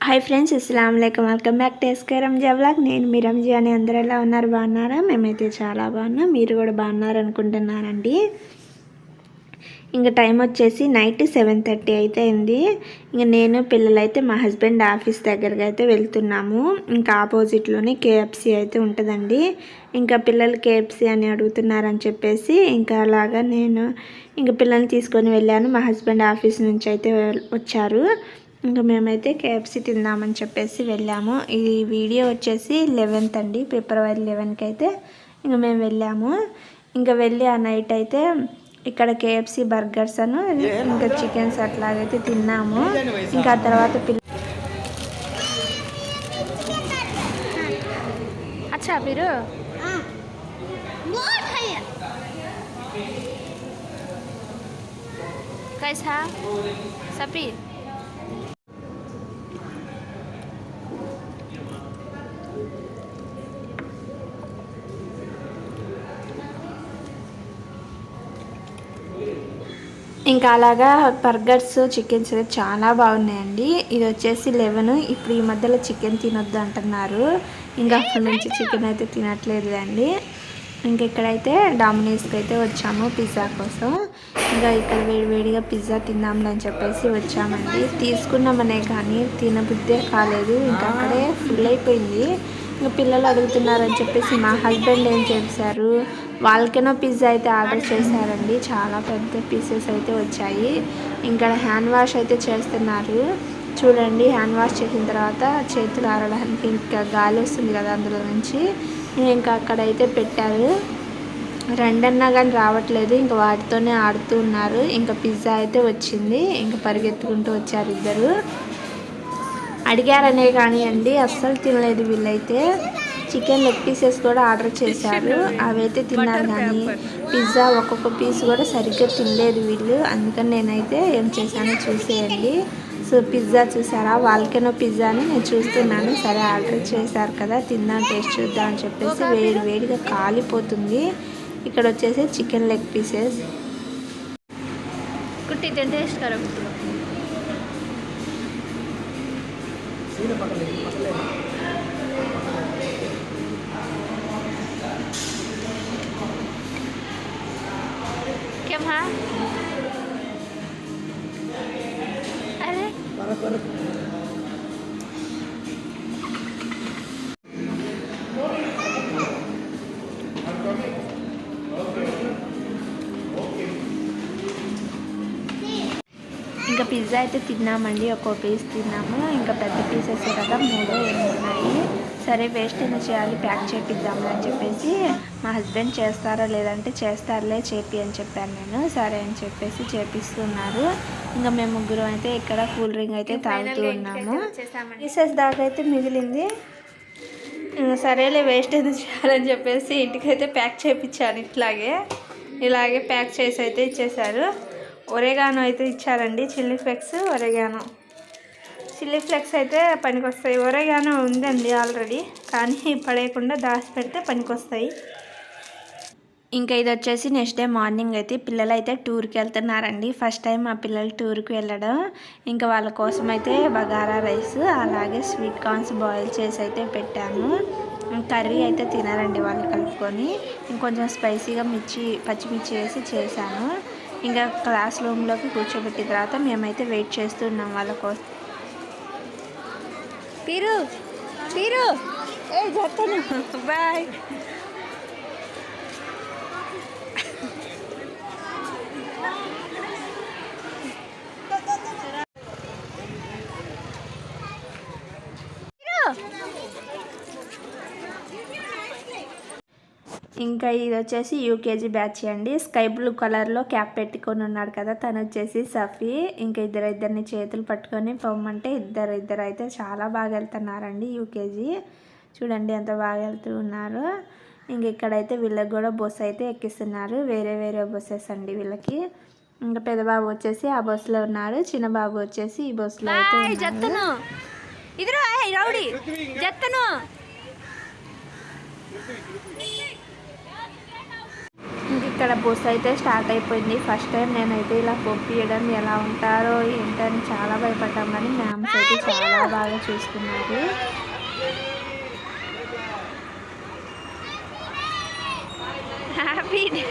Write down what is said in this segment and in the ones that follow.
Hi friends ఇస్లాం లేకం welcome back to SK Ranja blog నేను మీ రంజా అని అందరు ఎలా ఉన్నారు? బాగున్నారా? మేమైతే చాలా బాగున్నాం. మీరు కూడా బాగున్నారు అనుకుంటున్నారండి ఇంకా టైం వచ్చేసి నైట్ సెవెన్ థర్టీ అయితే అయింది. ఇంకా నేను పిల్లలైతే మా హస్బెండ్ ఆఫీస్ దగ్గరికి అయితే వెళ్తున్నాము. ఇంకా ఆపోజిట్లోనే కేఎఫ్సి అయితే ఉంటుందండి. ఇంకా పిల్లలు కేఎఫ్సి అని అడుగుతున్నారని చెప్పేసి ఇంకా అలాగా నేను ఇంకా పిల్లల్ని తీసుకొని వెళ్ళాను. మా హస్బెండ్ ఆఫీస్ నుంచి అయితే వచ్చారు. ఇంకా మేమైతే కేఎఫ్సి తిందామని చెప్పేసి వెళ్ళాము. ఈ వీడియో వచ్చేసి లెవెన్త్ అండి. ఫిబ్రవరి లెవెన్కి అయితే ఇంకా మేము వెళ్ళాము. ఇంకా వెళ్ళి ఆ నైట్ అయితే ఇక్కడ కేఎఫ్సి బర్గర్స్ అను ఇంకా చికెన్స్ అట్లాగైతే తిన్నాము ఇంకా ఆ తర్వాత పిల్ల अच्छा फिर बहुत है कैसा सपी ఇంకా అలాగా బర్గర్స్ చికెన్స్ చాలా బాగున్నాయండి. ఇది వచ్చేసి లెవెన్. ఇప్పుడు ఈ మధ్యలో చికెన్ తినొద్దు అంటున్నారు. ఇంకా అప్పటి నుంచి చికెన్ అయితే తినట్లేదు అండి ఇంకా ఇక్కడైతే డామినోస్కి అయితే వచ్చాము పిజ్జా కోసం. ఇంకా ఇక్కడ వేడివేడిగా పిజ్జా తిందాంలే అని చెప్పేసి వచ్చామండి. తీసుకున్నామనే కానీ తినబుద్దే కాలేదు. ఇంకా అక్కడే ఫుల్ అయిపోయింది. పిల్లలు అడుగుతున్నారని చెప్పేసి మా హస్బెండ్ ఏం చేశారు వాల్కెనో పిజ్జా అయితే ఆర్డర్ చేశారండి. చాలా పెద్ద పీసెస్ అయితే వచ్చాయి. ఇంకా హ్యాండ్ వాష్ అయితే చేస్తున్నారు. చూడండి హ్యాండ్ వాష్ చేసిన తర్వాత చేతులు ఆరడానికి ఇంకా గాలి వస్తుంది కదా అందులో నుంచి. ఇంకా అక్కడైతే పెట్టారు. రెండన్నా కానీ రావట్లేదు. ఇంకా వాటితోనే ఆడుతూ ఉన్నారు. ఇంకా పిజ్జా అయితే వచ్చింది. ఇంకా పరిగెత్తుకుంటూ వచ్చారు ఇద్దరు. అడిగారనే కానీ అండి అస్సలు తినలేదు వీళ్ళైతే. చికెన్ లెగ్ పీసెస్ కూడా ఆర్డర్ చేశారు. అవైతే తిన్నారు కానీ పిజ్జా ఒక్కొక్క పీస్ కూడా సరిగ్గా తినలేదు వీళ్ళు. అందుకని నేనైతే ఏం చేశానో చూసేయండి. సో పిజ్జా చూసారా? వాళ్ళకేనో పిజ్జాని నేను చూస్తున్నాను. సరే ఆర్డర్ చేశారు కదా తిందాం టేస్ట్ చూద్దాం అని చెప్పేసి వేడి వేడిగా కాలిపోతుంది. ఇక్కడ వచ్చేసి చికెన్ లెగ్ పీసెస్. सीधे पकड़ लेंगे पकड़ लेंगे क्या हाँ ఇంకా పిజ్జా అయితే తిన్నామండి ఒక్కో పీస్ తిన్నాము. ఇంకా పెద్ద పీసెస్ కదా మూడో ఏమో ఉన్నాయి. సరే వేస్ట్ ఎందుకు చేయాలి? ప్యాక్ చేపిద్దాము అని చెప్పేసి మా హస్బెండ్ చేస్తారా లేదంటే చేస్తారులే చేపి అని చెప్పాను నేను. సరే అని చెప్పేసి చేపిస్తున్నారు. ఇంకా మేము ముగ్గురం అయితే ఇక్కడ కూల్ డ్రింక్ అయితే తాగుతూ ఉన్నాము. పీసెస్ దాకా అయితే మిగిలింది. సరేలే వేస్ట్ ఎందుకు చేయాలని చెప్పేసి ఇంటికైతే ప్యాక్ చేయించాను ఇట్లాగే. ఇలాగే ప్యాక్ చేసి అయితే ఇచ్చేసారు ఒరేగానో అయితే ఇచ్చారండి chilli flakes oregano. Chilli flakes అయితే పనికొస్తాయి. ఒరేగానో ఉందండి ఆల్రెడీ కానీ పడేయకుండా దాచి పెడితే పనికొస్తాయి. ఇంకా ఇది వచ్చేసి నెక్స్ట్ డే మార్నింగ్ అయితే పిల్లలు అయితే టూర్కి వెళ్తున్నారండి. ఫస్ట్ టైం మా పిల్లలు టూర్కి వెళ్ళడం. ఇంకా వాళ్ళ కోసం అయితే బగారా రైస్ అలాగే స్వీట్ కార్న్స్ బాయిల్ చేసి అయితే పెట్టాను. కర్రీ అయితే తినారండి వాళ్ళు కలుపుకొని. ఇంకొంచెం స్పైసీగా మిర్చి పచ్చిమిర్చి వేసి చేశాను. ఇంకా క్లాస్ రూమ్లోకి కూర్చోబెట్టిన తర్వాత మేమైతే వెయిట్ చేస్తున్నాం వాళ్ళ కోసం. పీరు పీరు. ఏ చెప్తాను బాయ్. ఇంకా ఇది వచ్చేసి యూకేజీ బ్యాచ్ అండి. స్కై బ్లూ కలర్లో క్యాప్ పెట్టుకొని ఉన్నాడు కదా తను వచ్చేసి సఫీ. ఇంకా ఇద్దరు ఇద్దరిని చేతులు పట్టుకొని పొమ్మంటే ఇద్దరు ఇద్దరు అయితే చాలా బాగా వెళ్తున్నారండి యూకేజీ. చూడండి ఎంత బాగా వెళ్తూ ఉన్నారు. ఇంక ఇక్కడైతే వీళ్ళకి కూడా బస్సు అయితే ఎక్కిస్తున్నారు. వేరే వేరే బస్సెస్ అండి వీళ్ళకి. ఇంకా పెద్ద బాబు వచ్చేసి ఆ బస్సులో ఉన్నారు చిన్న బాబు వచ్చేసి ఈ బస్సులో అయితే. జత్తను. రౌడీ జత్తను. ఇక్కడ బుస్ అయితే స్టార్ట్ అయిపోయింది. ఫస్ట్ టైం నేనైతే ఇలా పొప్పియడం ఎలా ఉంటారో ఏంటని చాలా భయపడ్డాం కానీ మ్యామ్స్ అయితే చాలా బాగా చూసుకున్నారు. హ్యాపీ డే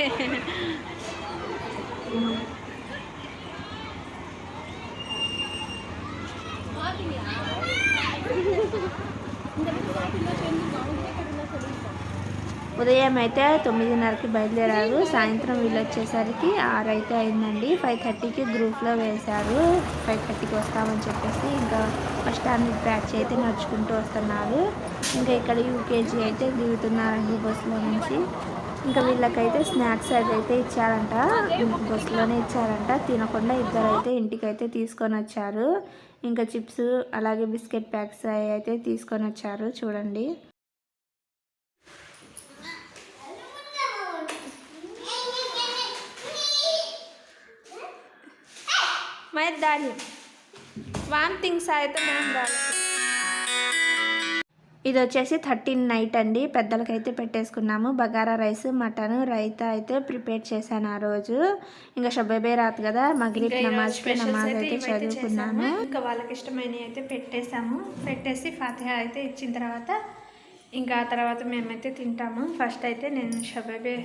ఉదయం అయితే తొమ్మిదిన్నరకి బయలుదేరారు. సాయంత్రం వీళ్ళు వచ్చేసరికి ఆరు అయితే అయిందండి. ఫైవ్ థర్టీకి గ్రూప్లో వేశారు. ఫైవ్ థర్టీకి వస్తామని చెప్పేసి ఇంకా బస్ స్టాండ్ బ్యాచ్ అయితే నడుచుకుంటూ వస్తున్నారు. ఇంకా ఇక్కడ యూకేజీ అయితే దిగుతున్నారండి బస్సులో నుంచి. ఇంకా వీళ్ళకైతే స్నాక్స్ అయితే ఇచ్చారంట. బస్సులోనే ఇచ్చారంట. తినకుండా ఇద్దరు అయితే ఇంటికైతే తీసుకొని వచ్చారు. ఇంకా చిప్స్ అలాగే బిస్కెట్ ప్యాక్స్ అవి అయితే తీసుకొని వచ్చారు. చూడండి. దాన్ని వామ్ థింగ్స్ అయితే మేము రాలేదు ఇది వచ్చేసి థర్టీన్ నైట్ అండి. పెద్దలకైతే పెట్టేసుకున్నాము. బగారా రైస్ మటన్ రైతా అయితే ప్రిపేర్ చేశాను ఆ రోజు. ఇంకా షబ్బే రాదు కదా మగ్రీబ్ నమాజ్ నమాజ్ అయితే చదువుకున్నాము. ఇంకా వాళ్ళకి ఇష్టమైనవి అయితే పెట్టేసాము పెట్టేసి ఫతిహా అయితే ఇచ్చిన తర్వాత ఇంకా ఆ తర్వాత మేమైతే తింటాము. ఫస్ట్ అయితే నేను షబ్బే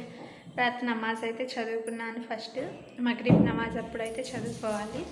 రాత్ నమాజ్ అయితే చదువుకున్నాను ఫస్ట్. మగ్రీబ్ నమాజ్ అప్పుడైతే చదువుకోవాలి.